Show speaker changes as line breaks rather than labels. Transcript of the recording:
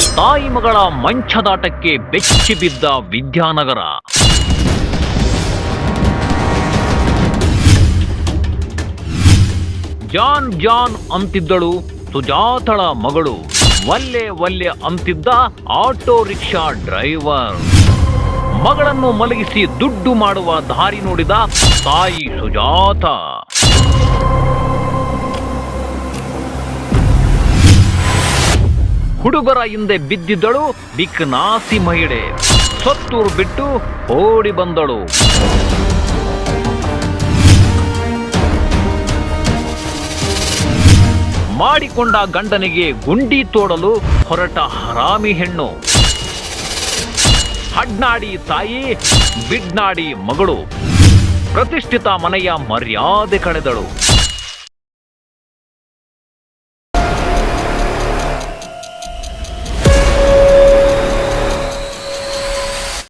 ತಾಯಿ ಮಗಳ ಮಂಚದಾಟಕ್ಕೆ ಬೆಚ್ಚಿ ಬಿದ್ದ ವಿದ್ಯಾನಗರ. ಜಾನ್ ಜಾನ್ ಅಂತಿದ್ದಳು ಸುಜಾತಳ ಮಗಳು. ವಲ್ಲೆ ವಲ್ಲೆ ಅಂತಿದ್ದ ಆಟೋ ರಿಕ್ಷಾ ಡ್ರೈವರ್. ಮಗಳನ್ನು ಮಲಗಿಸಿ ದುಡ್ಡು ಮಾಡುವ ದಾರಿ ನೋಡಿದ ತಾಯಿ ಸುಜಾತ. ಹುಡುಗರ ಹಿಂದೆ ಬಿದ್ದಿದ್ದಳು ಬಿಕ್ನಾಸಿ ಮಹಿಳೆ. ಸತ್ತೂರು ಬಿಟ್ಟು ಓಡಿ ಬಂದಳು. ಮಾಡಿಕೊಂಡ ಗಂಡನಿಗೆ ಗುಂಡಿ ತೋಡಲು ಹೊರಟ ಹರಾಮಿ ಹೆಣ್ಣು. ಹಡ್ನಾಡಿ ತಾಯಿ, ಬಿಡ್ನಾಡಿ ಮಗಳು. ಪ್ರತಿಷ್ಠಿತ ಮನೆಯ ಮರ್ಯಾದೆ ಕಳೆದಳು.